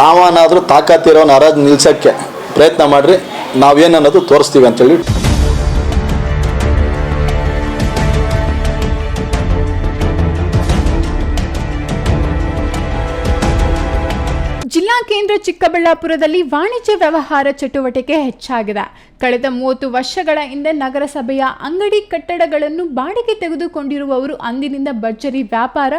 ಯಾವನಾದರೂ ತಾಕತ್ತಿರೋನ ಹರಾಜು ನಿಲ್ಸೋಕ್ಕೆ ಪ್ರಯತ್ನ ಮಾಡಿರಿ. ನಾವೇನನ್ನೋದು ತೋರಿಸ್ತೀವಿ ಅಂತೇಳಿ ಜಿಲ್ಲಾ ಕೇಂದ್ರ ಚಿಕ್ಕಬಳ್ಳಾಪುರದಲ್ಲಿ ವಾಣಿಜ್ಯ ವ್ಯವಹಾರ ಚಟುವಟಿಕೆ ಹೆಚ್ಚಾಗಿದೆ. ಕಳೆದ ಮೂವತ್ತು ವರ್ಷಗಳ ಹಿಂದೆ ನಗರಸಭೆಯ ಅಂಗಡಿ ಕಟ್ಟಡಗಳನ್ನು ಬಾಡಿಗೆ ತೆಗೆದುಕೊಂಡಿರುವವರು ಅಂದಿನಿಂದ ಭರ್ಜರಿ ವ್ಯಾಪಾರ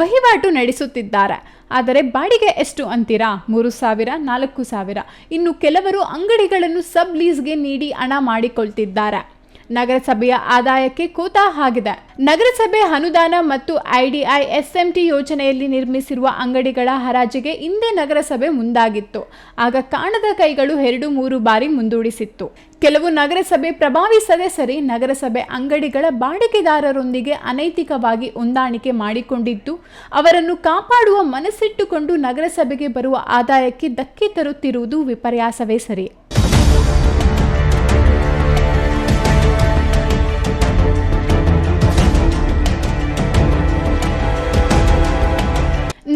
ವಹಿವಾಟು ನಡೆಸುತ್ತಿದ್ದಾರೆ. ಆದರೆ ಬಾಡಿಗೆ ಎಷ್ಟು ಅಂತೀರಾ? ಮೂರು ಸಾವಿರ, ನಾಲ್ಕು ಸಾವಿರ. ಇನ್ನು ಕೆಲವರು ಅಂಗಡಿಗಳನ್ನು ಸಬ್ ಲೀಸ್ಗೆ ನೀಡಿ ಹಣ ಮಾಡಿಕೊಳ್ತಿದ್ದಾರೆ. ನಗರಸಭೆಯ ಆದಾಯಕ್ಕೆ ಕೂತ ಆಗಿದೆ ನಗರಸಭೆ ಅನುದಾನ ಮತ್ತು ಐಡಿಐ ಎಸ್ಎಂಟಿ ಯೋಜನೆಯಲ್ಲಿ ನಿರ್ಮಿಸಿರುವ ಅಂಗಡಿಗಳ ಹರಾಜಿಗೆ ಹಿಂದೆ ನಗರಸಭೆ ಮುಂದಾಗಿತ್ತು. ಆಗ ಕಾಣದ ಕೈಗಳು ಎರಡು ಮೂರು ಬಾರಿ ಮುಂದೂಡಿಸಿತ್ತು. ಕೆಲವು ನಗರಸಭೆ ಪ್ರಭಾವಿ ಸದಸ್ಯರಿ ನಗರಸಭೆ ಅಂಗಡಿಗಳ ಬಾಡಿಗೆದಾರರೊಂದಿಗೆ ಅನೈತಿಕವಾಗಿ ಹೊಂದಾಣಿಕೆ ಮಾಡಿಕೊಂಡಿದ್ದು, ಅವರನ್ನು ಕಾಪಾಡುವ ಮನಸ್ಸಿಟ್ಟುಕೊಂಡು ನಗರಸಭೆಗೆ ಬರುವ ಆದಾಯಕ್ಕೆ ಧಕ್ಕೆ ತರುತ್ತಿರುವುದು ವಿಪರ್ಯಾಸವೇ ಸರಿ.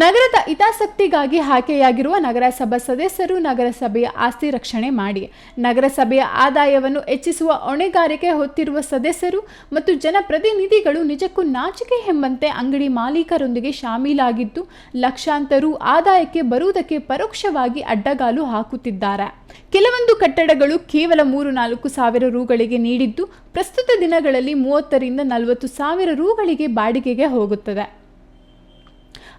ನಗರದ ಹಿತಾಸಕ್ತಿಗಾಗಿ ಆಯ್ಕೆಯಾಗಿರುವ ನಗರಸಭಾ ಸದಸ್ಯರು ನಗರಸಭೆಯ ಆಸ್ತಿ ರಕ್ಷಣೆ ಮಾಡಿ. ನಗರಸಭೆಯ ಆದಾಯವನ್ನು ಹೆಚ್ಚಿಸುವ ಹೊಣೆಗಾರಿಕೆ ಹೊತ್ತಿರುವ ಸದಸ್ಯರು ಮತ್ತು ಜನಪ್ರತಿನಿಧಿಗಳು ನಿಜಕ್ಕೂ ನಾಚಿಕೆ ಎಂಬಂತೆ ಅಂಗಡಿ ಮಾಲೀಕರೊಂದಿಗೆ ಶಾಮೀಲಾಗಿದ್ದು, ಲಕ್ಷಾಂತರ ಆದಾಯಕ್ಕೆ ಬರುವುದಕ್ಕೆ ಪರೋಕ್ಷವಾಗಿ ಅಡ್ಡಗಾಲು ಹಾಕುತ್ತಿದ್ದಾರೆ. ಕೆಲವೊಂದು ಕಟ್ಟಡಗಳು ಕೇವಲ ಮೂರು ನಾಲ್ಕು ಸಾವಿರ ರೂಗಳಿಗೆ ನೀಡಿದ್ದು, ಪ್ರಸ್ತುತ ದಿನಗಳಲ್ಲಿ ಮೂವತ್ತರಿಂದ ನಲವತ್ತು ಸಾವಿರ ರೂಗಳಿಗೆ ಬಾಡಿಗೆಗೆ ಹೋಗುತ್ತದೆ.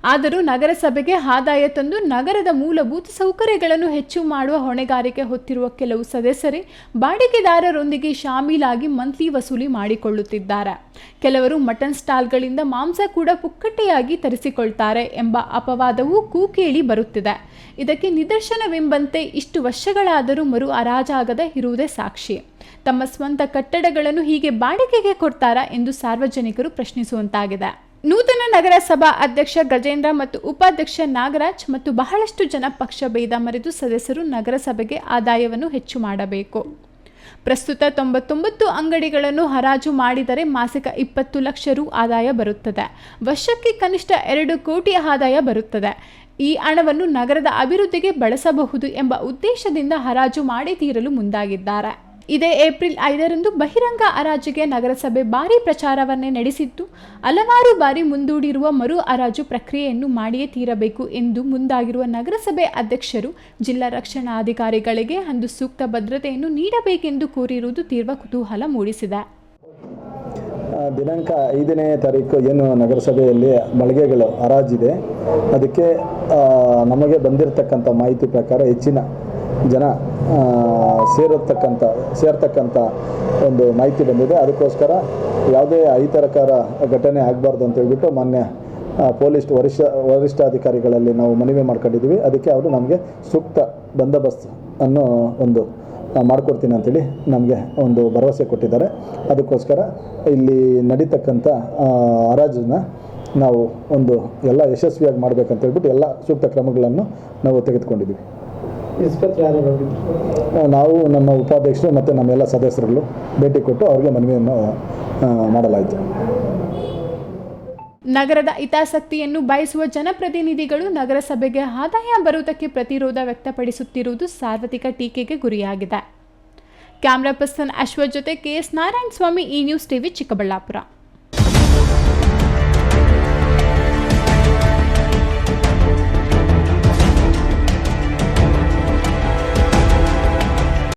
ಆದರೂ ನಗರಸಭೆಗೆ ಆದಾಯ ತಂದು ನಗರದ ಮೂಲಭೂತ ಸೌಕರ್ಯಗಳನ್ನು ಹೆಚ್ಚು ಮಾಡುವ ಹೊಣೆಗಾರಿಕೆ ಹೊತ್ತಿರುವ ಕೆಲವು ಸದಸ್ಯರೇ ಬಾಡಿಗೆದಾರರೊಂದಿಗೆ ಶಾಮೀಲಾಗಿ ಮಂತ್ಲಿ ವಸೂಲಿ ಮಾಡಿಕೊಳ್ಳುತ್ತಿದ್ದಾರೆ. ಕೆಲವರು ಮಟನ್ ಸ್ಟಾಲ್ಗಳಿಂದ ಮಾಂಸ ಕೂಡ ಪುಕ್ಕಟ್ಟೆಯಾಗಿ ತರಿಸಿಕೊಳ್ತಾರೆ ಎಂಬ ಅಪವಾದವೂ ಕೂಕೇಳಿ ಬರುತ್ತಿದೆ. ಇದಕ್ಕೆ ನಿದರ್ಶನವೆಂಬಂತೆ ಇಷ್ಟು ವರ್ಷಗಳಾದರೂ ಮರು ಅರಾಜಾಗದ ಇರುವುದೇ ಸಾಕ್ಷಿ. ತಮ್ಮ ಸ್ವಂತ ಕಟ್ಟಡಗಳನ್ನು ಹೀಗೆ ಬಾಡಿಗೆಗೆ ಕೊಡ್ತಾರಾ ಎಂದು ಸಾರ್ವಜನಿಕರು ಪ್ರಶ್ನಿಸುವಂತಾಗಿದೆ. ನೂತನ ನಗರಸಭಾ ಅಧ್ಯಕ್ಷ ಗಜೇಂದ್ರ ಮತ್ತು ಉಪಾಧ್ಯಕ್ಷ ನಾಗರಾಜ್ ಮತ್ತು ಬಹಳಷ್ಟು ಜನ ಪಕ್ಷ ಭೇದ ಮರೆತು ಸದಸ್ಯರು ನಗರಸಭೆಗೆ ಆದಾಯವನ್ನು ಹೆಚ್ಚು ಮಾಡಬೇಕು. ಪ್ರಸ್ತುತ ತೊಂಬತ್ತೊಂಬತ್ತು ಅಂಗಡಿಗಳನ್ನು ಹರಾಜು ಮಾಡಿದರೆ ಮಾಸಿಕ ಇಪ್ಪತ್ತು ಲಕ್ಷ ರು ಆದಾಯ ಬರುತ್ತದೆ. ವರ್ಷಕ್ಕೆ ಕನಿಷ್ಠ ಎರಡು ಕೋಟಿ ಆದಾಯ ಬರುತ್ತದೆ. ಈ ಹಣವನ್ನು ನಗರದ ಅಭಿವೃದ್ಧಿಗೆ ಬಳಸಬಹುದು ಎಂಬ ಉದ್ದೇಶದಿಂದ ಹರಾಜು ಮಾಡಿ ತೀರಲು ಮುಂದಾಗಿದ್ದಾರೆ. ಇದೇ ಏಪ್ರಿಲ್ ಐದರಂದು ಬಹಿರಂಗ ಹರಾಜಿಗೆ ನಗರಸಭೆ ಭಾರಿ ಪ್ರಚಾರವನ್ನೇ ನಡೆಸಿದ್ದು ಹಲವಾರು ಬಾರಿ ಮುಂದೂಡಿರುವ ಮರು ಹರಾಜು ಪ್ರಕ್ರಿಯೆಯನ್ನು ಮಾಡಿಯೇ ತೀರಬೇಕು ಎಂದು ಮುಂದಾಗಿರುವ ನಗರಸಭೆ ಅಧ್ಯಕ್ಷರು ಜಿಲ್ಲಾ ರಕ್ಷಣಾಧಿಕಾರಿಗಳಿಗೆ ಅಂದು ಸೂಕ್ತ ಭದ್ರತೆಯನ್ನು ನೀಡಬೇಕೆಂದು ಕೋರಿರುವುದು ತೀವ್ರ ಕುತೂಹಲ ಮೂಡಿಸಿದೆ. ದಿನಾಂಕ ಐದನೇ ತಾರೀಕು ಏನು ನಗರಸಭೆಯಲ್ಲಿ ಮಳಿಗೆಗಳು ಹರಾಜಿದೆ. ಅದಕ್ಕೆ ನಮಗೆ ಬಂದಿರತಕ್ಕಂಥ ಮಾಹಿತಿ ಪ್ರಕಾರ ಹೆಚ್ಚಿನ ಜನ ಸೇರತಕ್ಕಂಥ, ಸೇರ್ತಕ್ಕಂಥ ಒಂದು ಮಾಹಿತಿ ಬಂದಿದೆ. ಅದಕ್ಕೋಸ್ಕರ ಯಾವುದೇ ಅಹಿತರಕರ ಘಟನೆ ಆಗಬಾರ್ದು ಅಂತ ಹೇಳ್ಬಿಟ್ಟು ಮಾನ್ಯ ಪೊಲೀಸ್ ವರಿಷ್ಠ, ವರಿಷ್ಠಾಧಿಕಾರಿಗಳಲ್ಲಿ ನಾವು ಮನವಿ ಮಾಡ್ಕೊಂಡಿದ್ದೀವಿ. ಅದಕ್ಕೆ ಅವರು ನಮಗೆ ಸೂಕ್ತ ಬಂದೋಬಸ್ತ್ ಅನ್ನೋ ಒಂದು ಮಾಡ್ಕೊಡ್ತೀನಿ ಅಂತೇಳಿ ನಮಗೆ ಒಂದು ಭರವಸೆ ಕೊಟ್ಟಿದ್ದಾರೆ. ಅದಕ್ಕೋಸ್ಕರ ಇಲ್ಲಿ ನಡೀತಕ್ಕಂಥ ಹರಾಜನ್ನ ನಾವು ಒಂದು ಎಲ್ಲ ಯಶಸ್ವಿಯಾಗಿ ಮಾಡಬೇಕಂತ ಹೇಳ್ಬಿಟ್ಟು ಎಲ್ಲ ಸೂಕ್ತ ಕ್ರಮಗಳನ್ನು ನಾವು ತೆಗೆದುಕೊಂಡಿದ್ದೀವಿ. ಇನ್ಸ್ಪೆಕ್ಟರ್ ಯಾರು ಹೋಗಿದ್ರು ನಾವು ನಮ್ಮ ಉಪಾಧ್ಯಕ್ಷರು ಮತ್ತು ನಮ್ಮೆಲ್ಲ ಸದಸ್ಯರುಗಳು ಭೇಟಿ ಕೊಟ್ಟು ಅವರಿಗೆ ಮನವಿಯನ್ನು ಮಾಡಲಾಯಿತು. ನಗರದ ಹಿತಾಸಕ್ತಿಯನ್ನು ಬಯಸುವ ಜನಪ್ರತಿನಿಧಿಗಳು ನಗರಸಭೆಗೆ ಆದಾಯ ಬರುವುದಕ್ಕೆ ಪ್ರತಿರೋಧ ವ್ಯಕ್ತಪಡಿಸುತ್ತಿರುವುದು ಸಾರ್ವತ್ರಿಕ ಟೀಕೆಗೆ ಗುರಿಯಾಗಿದೆ. ಕ್ಯಾಮ್ರಾ ಪರ್ಸನ್ ಅಶ್ವಥ್ ಜೊತೆ ಕೆಎಸ್ ನಾರಾಯಣ ಸ್ವಾಮಿ ಈ ನ್ಯೂಸ್ ಟಿವಿ ಚಿಕ್ಕಬಳ್ಳಾಪುರ.